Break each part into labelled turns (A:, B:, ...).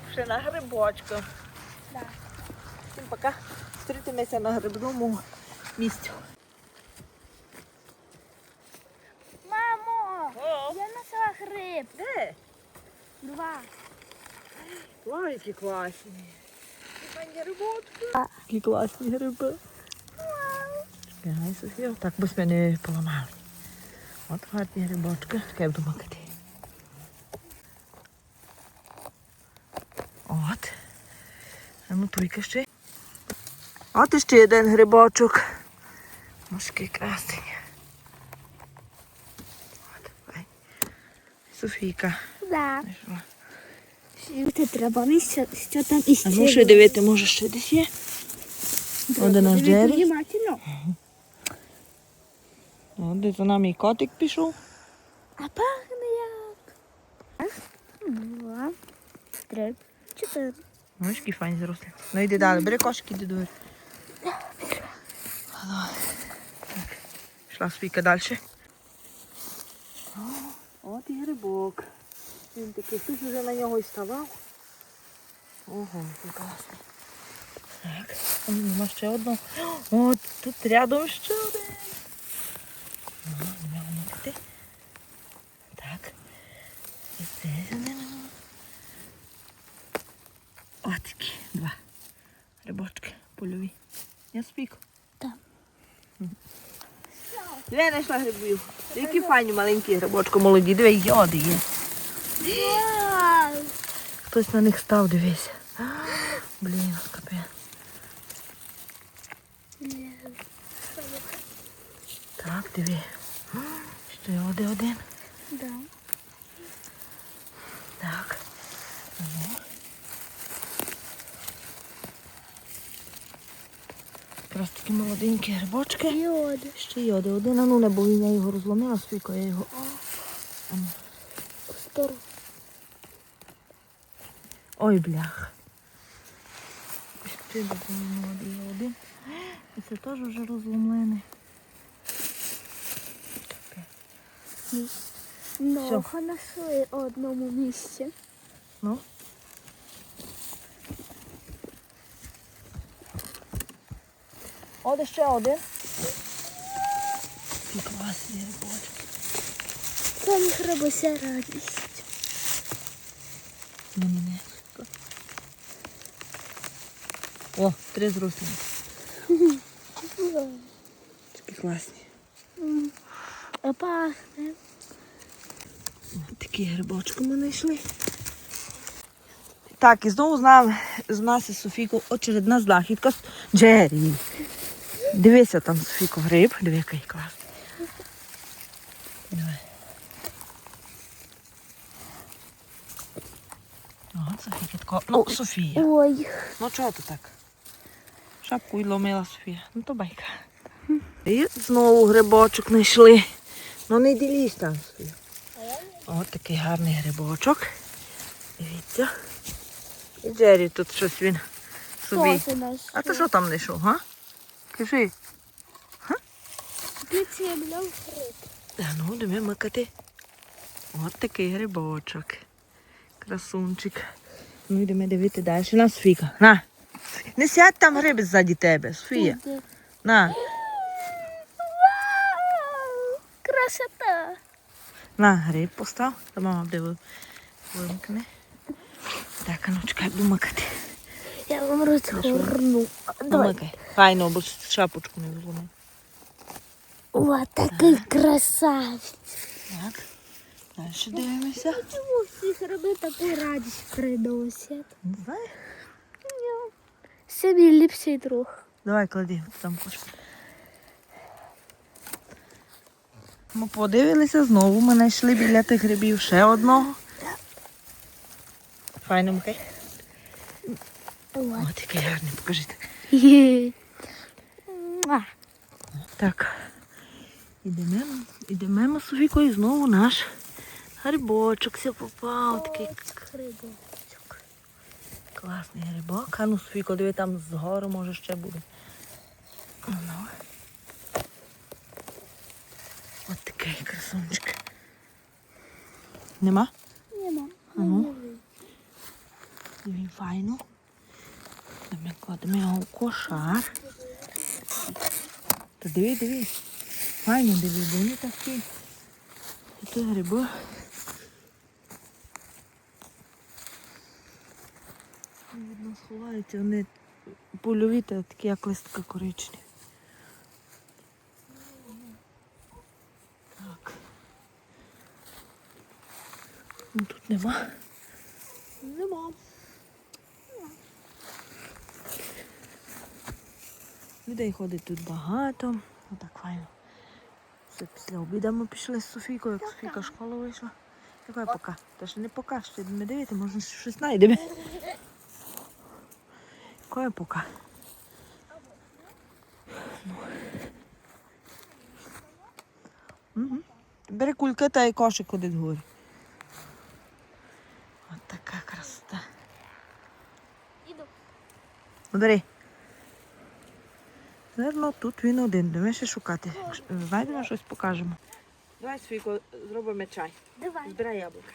A: пішли на грибочку.
B: Да.
A: Всім пока. Зустрітимося на грибному місці.
B: Мамо,
A: О,
B: я знайшла гриб.
A: де?
B: Два.
A: Ой, які класні. Які грибочки. Які класні гриби. Чекай, Софія. Так, бо ми не поламали. От гарні грибочки. Чекай, буду макати. От. А ну туйка ще. От іще один грибочок. Мошки красені. От, файн. Софійка.
B: Да.
A: знайшла.
B: Це треба місце, що там іще.
A: А ну ще дивити, може ще десь є? Один Джері.
B: Внимательно.
A: От де за нами і котик пішов.
B: А пахне як. Два, три, чотири.
A: Ну, які файні зросли. Ну йди далі, бери кошики, йди до. Пішла Софійка далі. От і грибок. Він такий, хтось вже на нього і ставав. Ого, класний. Так, а нема ще одного. От тут рядом ще один. Ага, нема піти. Так. І це за ним. От такі два грибочки. Я спіку.
B: Так.
A: Я знайшла грибів. Які файні маленькі грибочки молоді. Диви, йоди є. Хтось на них став, дивись. Блін, капець. Так, диви. Ще один один.
B: Да.
A: Так. Ага. Якраз такі молоденькі грибочки.
B: Йоди.
A: Ще йоди один, а ну не бо я його розломила, скільки я його.
B: Сторону.
A: Ой, блях. Ще молодий один. І це теж вже розломлений.
B: Много знайшли в одному місці.
A: Ну. От ще один. Які класні грибочки.
B: Там грибося радість.
A: На мене. О, три зросли. Такі класні.
B: А пахне.
A: Такі грибочки ми знайшли. Так, і знову з нами з нас із Софійкою очередна знахідка. Джері. Дивися там, Софійко, гриб. Диви, який класний. Давай. Ага, Софійка тако. Ну, Софія.
B: Ой.
A: Ну чого ти так? Шапку й ломила Софія. Ну то байка. І знову грибочок знайшли. Ну не ділісь там Софія. От такий гарний грибочок. Дивіться. І Джері тут щось він собі. А ти що там знайшов, га? Кажи. Та ну, диви макати. От такий грибочок. Красунчик. Ну йдемо дивити далі. На, Софійка. На. Не сядь там гриби ззаді тебе, Софія. На.
B: Красота!
A: На, гриб постав. Та мама буде ви- Так, а ну чекай, буду макати.
B: Розгорну.
A: Ну,
B: Давай.
A: Файно, бо шапочку не зломив.
B: О, такий красавець.
A: Так. Далі дивимося.
B: Чому всі гриби таку радість приносять?
A: Не знаю.
B: Собі ліпший друг.
A: Давай клади там кошку. Ми подивилися знову. Ми знайшли біля тих грибів ще одного. Файно, макай.
B: О.
A: Такий гарний, покажіть.
B: Муа.
A: Так. Ідемо, ідемо ми з Софійкою знову наш грибочок ся попав. Такий
B: Грибочок.
A: класний грибок. А ну, Софійко, диви там згору, може ще буде. Ну. От такий красунчик. Нема?
B: Нема.
A: Ну. Він файно. Та Ми кладемо його в кошар. Та диви, диви. Файно диви, бо вони такі. Тут гриби. Видно, сховаються, вони польові та такі, як листка коричневі. Так. Ну, тут. Нема. Людей ходить тут багато. Отак файно. Все після обіду ми пішли з Софійкою, як Софійка з школи вийшла. Якої пока? Та ще не пока, ще йдемо дивити, може щось знайдемо. Якої пока? Угу. Бери кульки та й кошик ходить вгорі. От така красота.
B: Іду.
A: Бери. Зерно, тут він один. Давай ще шукати. Якщо Знайдемо щось, покажемо. Давай, Свійко, зробимо чай.
B: Давай.
A: Збирай яблука.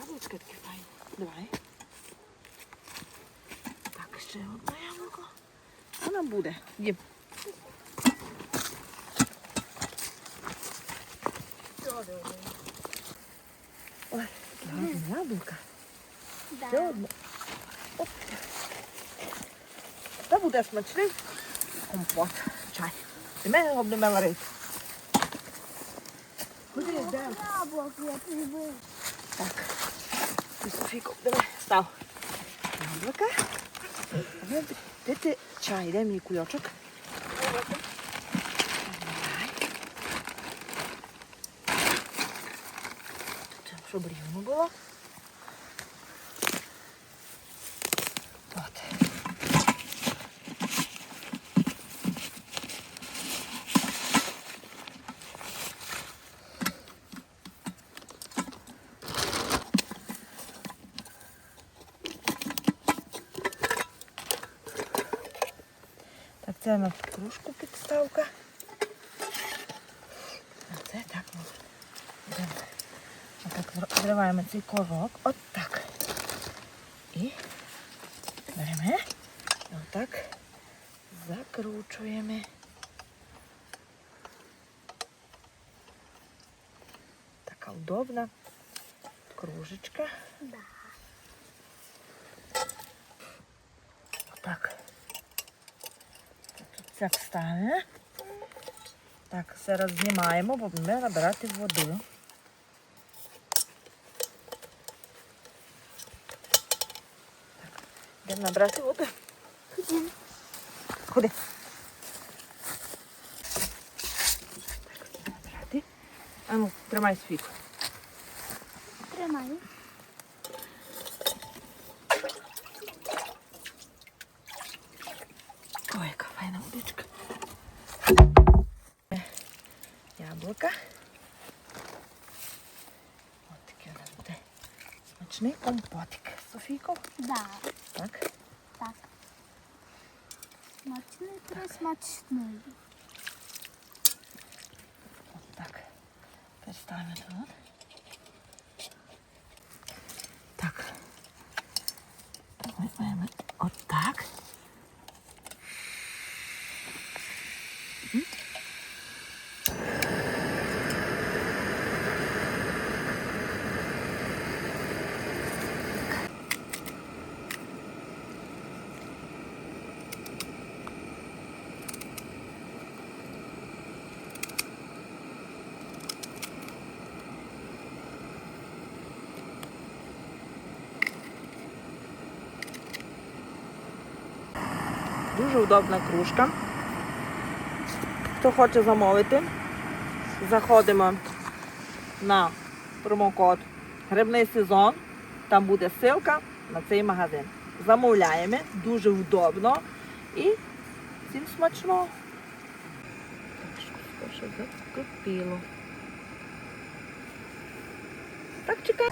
A: Яблучка таке файне. Давай. Так, ще одне яблуко. Воно буде. Є. Ой, таке гарне яблука. Ще
B: Да.
A: одне. Оп. Та буде смачний компот, чай. І ми будемо варити. Куди йдемо? Так. Софійко, давай, став. Яблука. Пити чай. Дай мені кульочок. Щоб рівно було. Це у нас кружку підставка. А це так ми будемо. Отак зриваємо цей корок. От так. І беремо. Отак закручуємо. Така удобна кружечка.
B: Да.
A: Так. Це встане. Так, зараз знімаємо, бо будемо набирати воду. Так, йдемо набрати воду.
B: Ходім.
A: Ходи. Так, набирати. А ну, тримай світло.
B: Тримай.
A: ябълка. Вот такива да бъде. Смачни компотик. Софийко?
B: Да.
A: Так?
B: Так.
A: Смачно и пресмачно. Вот так. Представим это вот. Дуже удобна кружка. Хто хоче замовити, заходимо на промокод Грибний сезон. Там буде ссылка на цей магазин. Замовляємо, дуже удобно і всім смачно. Що. Так, чекай.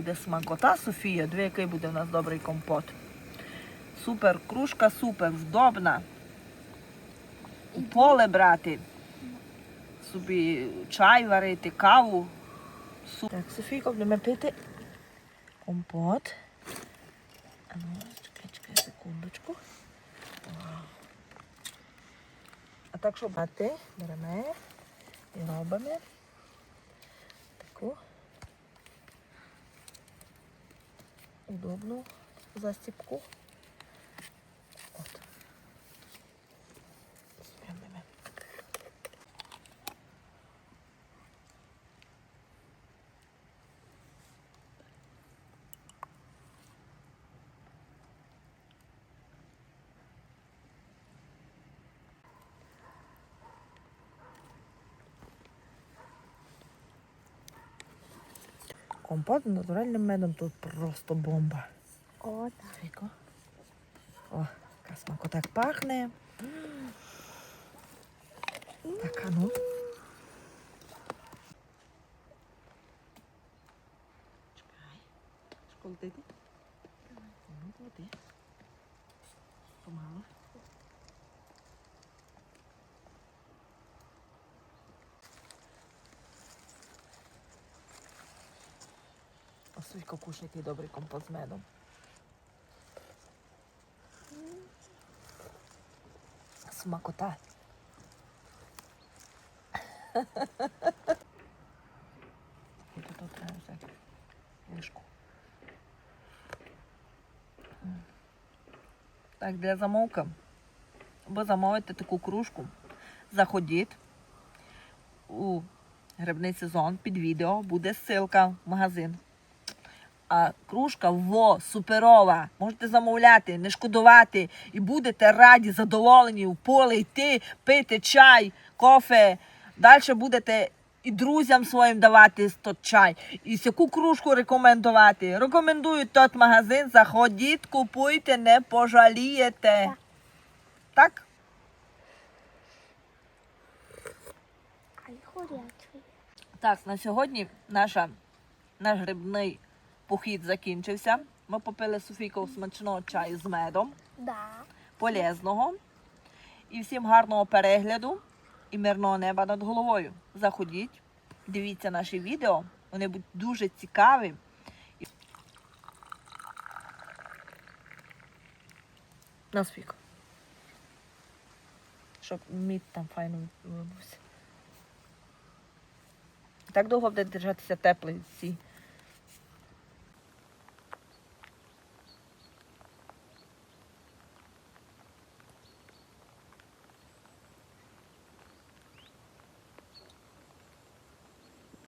A: Буде смакота, Софія. Дві, який буде у нас добрий компот. Супер, кружка супер, вдобна. У поле брати. Собі чай варити, каву. Супер. Так, Софійко, будемо пити компот. А ну, чекай, чекай, секундочку. А так, що брати, беремо і робимо таку удобну застіпку. От. Змінимо. Компот з натуральним медом тут просто бомба.
B: О, так.
A: О, яка так пахне. Так, а ну. Чекай. Школотити? Ну, клади. Помало. Осуйко кушай який добрий компот з медом. Смакота. І тут треба взяти ложку. Так, для замовка. Ви замовите таку кружку. Заходіть у грибний сезон під відео буде ссылка в магазин. А кружка во суперова. Можете замовляти, не шкодувати, і будете раді, задоволені в поле йти, пити чай, кофе. Далі будете і друзям своїм давати тот чай. І яку кружку рекомендувати. Рекомендую тот магазин, заходіть, купуйте, не пожалієте. Так?
B: Горячий.
A: Так, на сьогодні наша, наш грибний похід закінчився. Ми попили з Софійкою смачного чаю з медом,
B: Да.
A: полезного. І всім гарного перегляду і мирного неба над головою. Заходіть, дивіться наші відео, вони будуть дуже цікаві. На Софійко. Щоб мід там файно вибувся. Так довго буде держатися теплий ці